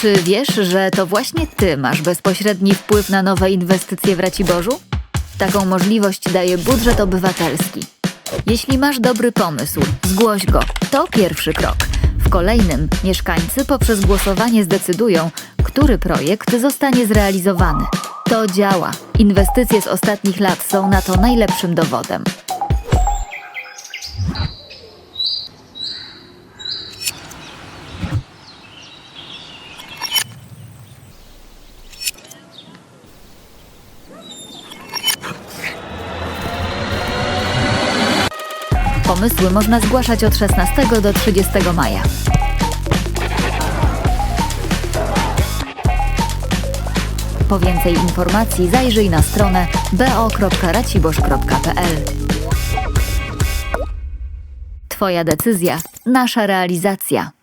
Czy wiesz, że to właśnie ty masz bezpośredni wpływ na nowe inwestycje w Raciborzu? Taką możliwość daje budżet obywatelski. Jeśli masz dobry pomysł, zgłoś go. To pierwszy krok. W kolejnym mieszkańcy poprzez głosowanie zdecydują, który projekt zostanie zrealizowany. To działa. Inwestycje z ostatnich lat są na to najlepszym dowodem. Pomysły można zgłaszać od 16 do 30 maja. Po więcej informacji zajrzyj na stronę bo.raciborz.pl Twoja decyzja, nasza realizacja.